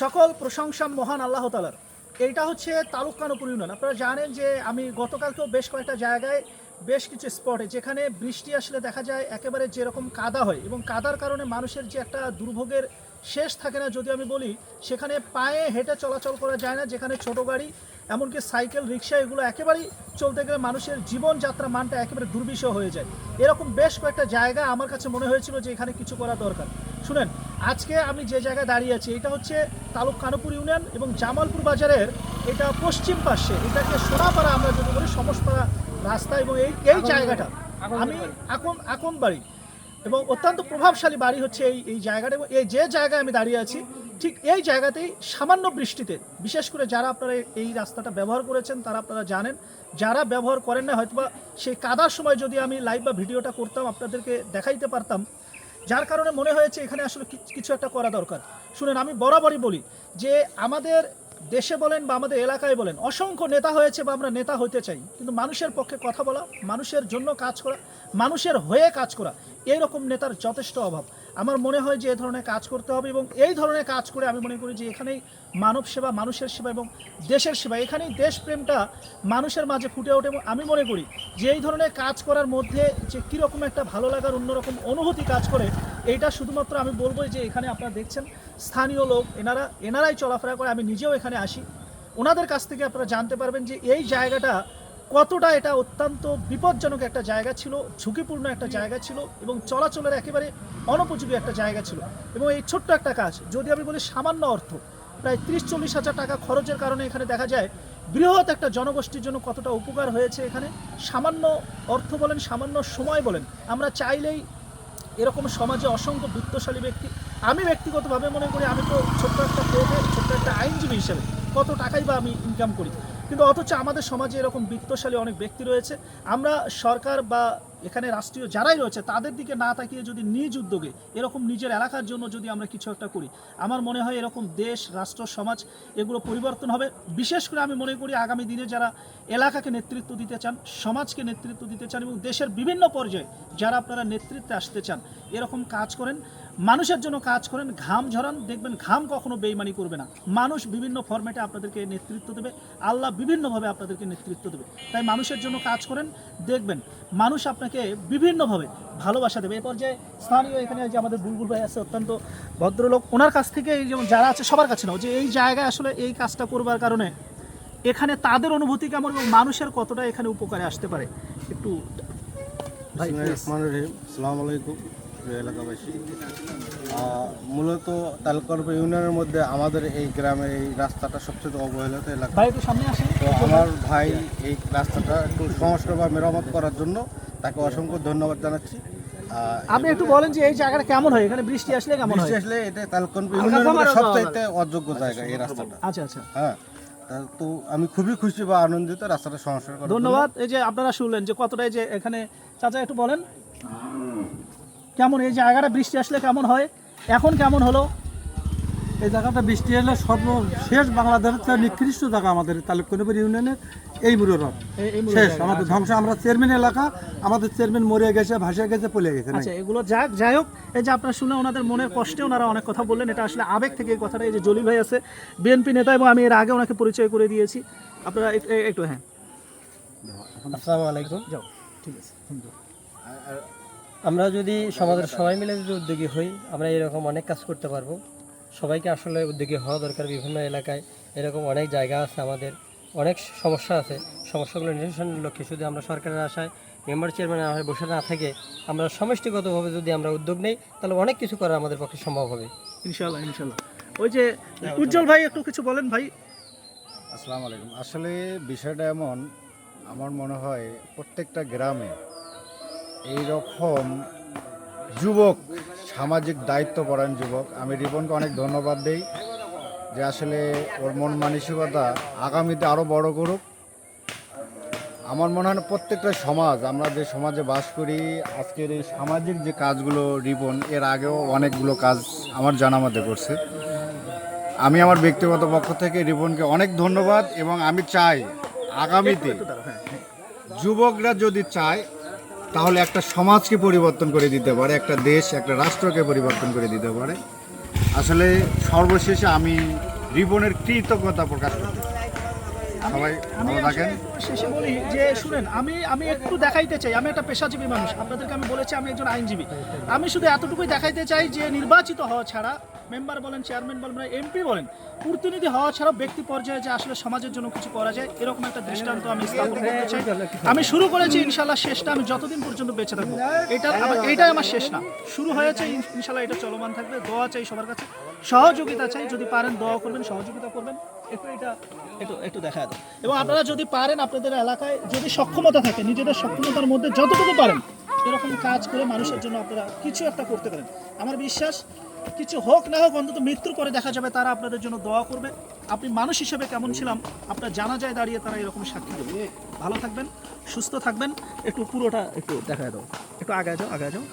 সকল প্রশংসা মহান আল্লাহ তালার এইটা হচ্ছে তালুকানপুর ইউনিয়ন। আপনারা জানেন যে আমি গতকালকেও বেশ কয়েকটা জায়গায় বেশ কিছু স্পটে যেখানে বৃষ্টি আসলে দেখা যায় একেবারে যেরকম কাদা হয় এবং কাদার কারণে মানুষের যে একটা দুর্ভোগের শেষ থাকে না যদি আমি বলি, সেখানে পায়ে হেঁটে চলাচল করা যায় না, যেখানে ছোট গাড়ি, এমনকি সাইকেল রিক্সা এগুলো একেবারেই চলতে গেলে মানুষের জীবনযাত্রা মানটা একেবারে দুর্বিষহ হয়ে যায়। এরকম বেশ কয়েকটা জায়গা আমার কাছে মনে হয়েছিল যে এখানে কিছু করা দরকার। শুনেন আজকে আমি যে জায়গায় দাঁড়িয়ে আছি এটা হচ্ছে তালুক কানপুর ইউনিয়ন এবং জামালপুর বাজারের এটা পশ্চিম পাশে এটাকে সোনাপাড়া আমরা যদি বলি সমসপাড়া রাস্তা এবং এই এই জায়গাটা। আমি এখন এখন বাড়ি। এবং অত্যন্ত প্রভাবশালী বাড়ি হচ্ছে এই এই জায়গাটা এবং এই যে জায়গায় আমি দাঁড়িয়ে আছি ঠিক এই জায়গাতেই সামান্য বৃষ্টিতে বিশেষ করে যারা আপনারা এই রাস্তাটা ব্যবহার করেছেন তারা আপনারা জানেন যারা ব্যবহার করেন না হয়তোবা সেই কাদার সময় যদি আমি লাইভ বা ভিডিওটা করতাম আপনাদেরকে দেখাইতে পারতাম যার কারণে মনে হয়েছে এখানে আসলে কিছু একটা করা দরকার। শুনেন, আমি বরাবরই বলি যে আমাদের দেশে বলেন বা আমাদের এলাকায় বলেন, অসংখ্য নেতা হয়েছে বা আমরা নেতা হতে চাই, কিন্তু মানুষের পক্ষে কথা বলা, মানুষের জন্য কাজ করা, মানুষের হয়ে কাজ করা এইরকম নেতার যথেষ্ট অভাব। আমার মনে হয় যে এই ধরনের কাজ করতে হবে এবং এই ধরনের কাজ করে আমি মনে করি যে এখানেই মানব সেবা, মানুষের সেবা এবং দেশের সেবা, এখানেই দেশপ্রেমটা মানুষের মাঝে ফুটে ওঠে এবং আমি মনে করি যে এই ধরনের কাজ করার মধ্যে যে কীরকম একটা ভালো লাগার, অন্যরকম অনুভূতি কাজ করে, এইটা শুধুমাত্র আমি বলব যে এখানে আপনারা দেখছেন, স্থানীয় লোক, এনারা, এনারাই চলাফেরা করে, আমি নিজেও এখানে আসি। ওনাদের কাছ থেকে আপনারা জানতে পারবেন যে এই জায়গাটা কতটা এটা অত্যন্ত বিপজ্জনক একটা জায়গা ছিল ঝুঁকিপূর্ণ একটা জায়গা ছিল এবং চলাচলের একেবারে অনুপযোগী একটা জায়গা ছিল। এবং এই ছোট্ট একটা কাজ যদি আমি বলি সামান্য অর্থ প্রায় তিরিশ চল্লিশ হাজার টাকা খরচের কারণে এখানে দেখা যায় বৃহৎ একটা জনগোষ্ঠীর জন্য কতটা উপকার হয়েছে এখানে। সামান্য অর্থ বলেন সামান্য সময় বলেন আমরা চাইলেই এরকম সমাজে অসংখ্য বিত্তশালী ব্যক্তি আমি ব্যক্তিগতভাবে মনে করি আমি তো ছোট্ট একটা কোর্টে ছোট্ট একটা আইনজীবী হিসেবে কত টাকাই বা আমি ইনকাম করি। কিন্তু অথচ আমাদের সমাজে এরকম বিত্তশালী অনেক ব্যক্তি রয়েছে। আমরা সরকার বা এখানে রাষ্ট্রীয় যারাই রয়েছে, তাদের দিকে না তাকিয়ে যদি নিজ উদ্যোগে এরকম নিজের এলাকার জন্য যদি আমরা কিছু একটা করি, আমার মনে হয় এরকম দেশ, রাষ্ট্র, সমাজ এগুলো পরিবর্তন হবে। বিশেষ করে আমি মনে করি আগামী দিনে যারা এলাকাকে নেতৃত্ব দিতে চান, সমাজকে নেতৃত্ব দিতে চান এবং দেশের বিভিন্ন পর্যায়ে যারা আপনারা নেতৃত্বে আসতে চান, এরকম কাজ করেন। মানুষের জন্য কাজ করেন, ঘাম ঝরান, দেখবেন ঘাম কখনো বেইমানি করবে না। মানুষ বিভিন্ন ফরম্যাটে আপনাদেরকে নেতৃত্ব দেবে, আল্লাহ বিভিন্নভাবে আপনাদেরকে নেতৃত্ব দেবে। তাই মানুষের জন্য কাজ করেন, দেখবেন মানুষ আপনাকে বিভিন্নভাবে ভালোবাসা দেবে। এ পর্যায়ে স্থানীয় এখানে যে আমাদের বুলবুল ভাই আছে, অত্যন্ত ভদ্রলোক, ওনার কাছ থেকে এই যেমন যারা আছে, সবার কাছে নাও যে এই জায়গায় আসলে এই কাজটা করবার কারণে এখানে তাদের অনুভূতি কেমন এবং মানুষের কতটা এখানে উপকারে আসতে পারে? একটু রহমান আলাইকুম। প্রিয় এলাকাবাসী। মূলত তালুকরপ ইউনিয়নের মধ্যে আমাদের এই গ্রামের এই রাস্তাটা সবচেয়ে অবহেলিত এলাকা। তো আমার ভাই এই রাস্তাটা একটু সংস্কার বা মেরামত করার জন্য তাকে অসংখ্য ধন্যবাদ জানাচ্ছি। আপনি একটু বলেন যে এই জায়গাটা কেমন হয়? এখানে বৃষ্টি আসলে কেমন বৃষ্টি আসলে এটা তালুকরপ ইউনিয়নের সবচাইতে অযোগ্য জায়গা এই রাস্তাটা। আচ্ছা আচ্ছা। হ্যাঁ তো আমি খুবই খুশি বা আনন্দিত রাস্তাটা সংস্কার ধন্যবাদ। এই যে আপনারা শুনলেন যে কতটা এই যে এখানে চাচা একটু বলেন। কেমন এই জায়গাটা বৃষ্টি আসলে কেমন হয়? এখন কেমন হলো? এই জায়গাটা বৃষ্টি এলে সর্বশেষ বাংলাদেশের নিকৃষ্ট জায়গা আমাদের তালুকনপুর ইউনিয়নের এই এই শেষ। আমাদের ধ্বংস। আমরা চেয়ারম্যান এলাকা আমাদের চেয়ারম্যান মরে গেছে ভাসে গেছে পলে গেছে আচ্ছা এগুলো যাক যাই হোক এই যে আপনারা শুনে ওনাদের মনের কষ্টে ওনারা অনেক কথা বললেন এটা আসলে আবেগ থেকে এই কথাটা এই যে জলি ভাই আছে বিএনপি নেতা এবং আমি এর আগে ওনাকে পরিচয় করে দিয়েছি। আপনারা এক- একটু হ্যাঁ। আসসালামু আলাইকুম। যাও ঠিক আছে। আমরা যদি সমাজের সবাই মিলে যদি উদ্যোগী হই আমরা এরকম অনেক কাজ করতে পারব। সবাইকে আসলে উদ্যোগী হওয়া দরকার বিভিন্ন এলাকায়। এরকম অনেক জায়গা আছে আমাদের। অনেক সমস্যা আছে। সমস্যাগুলো নিরসনের লক্ষ্যে শুধু আমরা সরকারের আশায় মেম্বার চেয়ারম্যানের আশায় বসে না থেকে আমরা সমষ্টিগতভাবে যদি আমরা উদ্যোগ নেই তাহলে অনেক কিছু করা আমাদের পক্ষে সম্ভব হবে। ইনশাল্লাহ ইনশাল্লাহ ওই যে উজ্জ্বল ভাই একটু কিছু বলেন ভাই। আসসালামু আলাইকুম। আসলে বিষয়টা এমন আমার মনে হয় প্রত্যেকটা গ্রামে এই রকম যুবক সামাজিক দায়িত্বপরায়ণ যুবক আমি রিপনকে অনেক ধন্যবাদ দেই যে আসলে ওর মন মানসিকতা আগামীতে আরও বড় করুক। আমার মনে হয় প্রত্যেকটা সমাজ আমরা যে সমাজে বাস করি আজকের এই সামাজিক যে কাজগুলো রিপন এর আগেও অনেকগুলো কাজ আমার জানা মতে করছে। আমি আমার ব্যক্তিগত পক্ষ থেকে রিপনকে অনেক ধন্যবাদ এবং আমি চাই আগামীতে যুবকরা যদি চায় তাহলে একটা সমাজকে পরিবর্তন করে দিতে পারে একটা দেশ একটা রাষ্ট্রকে পরিবর্তন করে দিতে পারে। আসলে সর্বশেষে আমি রিবনের কৃতজ্ঞতা প্রকাশ করতে সবাই ভালো থাকেন। শেষে বলি যে শুনেন আমি আমি একটু দেখাইতে চাই। আমি একটা পেশাজীবী মানুষ আপনাদেরকে আমি বলেছি আমি একজন আইনজীবী। আমি শুধু এতটুকুই দেখাইতে চাই যে নির্বাচিত হওয়া ছাড়া মেম্বার বলেন, চেয়ারম্যান বলেন এমপি বলেন, প্রতিনিধি হওয়া ছাড়াও ব্যক্তি পর্যায়ে যে আসলে সমাজের জন্য কিছু করা যায়, এরকম একটা দৃষ্টান্ত আমি স্থাপন করতে চাই। আমি শুরু করেছি ইনশাল্লাহ শেষটা আমি যতদিন পর্যন্ত বেঁচে থাকব। এটা এইটাই আমার শেষ না। শুরু হয়েছে ইনশাল্লাহ এটা চলমান থাকবে। দোয়া চাই সবার কাছে। সহযোগিতা চাই, যদি পারেন দোয়া করবেন, সহযোগিতা করবেন। একটু এটা, একটু দেখা এবং আপনারা যদি পারেন আপনাদের এলাকায়, যদি সক্ষমতা থাকে, নিজেদের সক্ষমতার মধ্যে যতটুকু পারেন, এরকম কাজ করে মানুষের জন্য আপনারা কিছু একটা করতে পারেন। আমার বিশ্বাস কিছু হোক না হোক, অন্তত মৃত্যুর পরে দেখা যাবে তারা আপনাদের জন্য দোয়া করবে। আপনি মানুষ হিসেবে কেমন ছিলাম, আপনার জানা যায় দাঁড়িয়ে তারা এরকম সাক্ষী দেবে। ভালো থাকবেন, সুস্থ থাকবেন, একটু পুরোটা একটু দেখা দাও। একটু আগে যাও আগে যাও।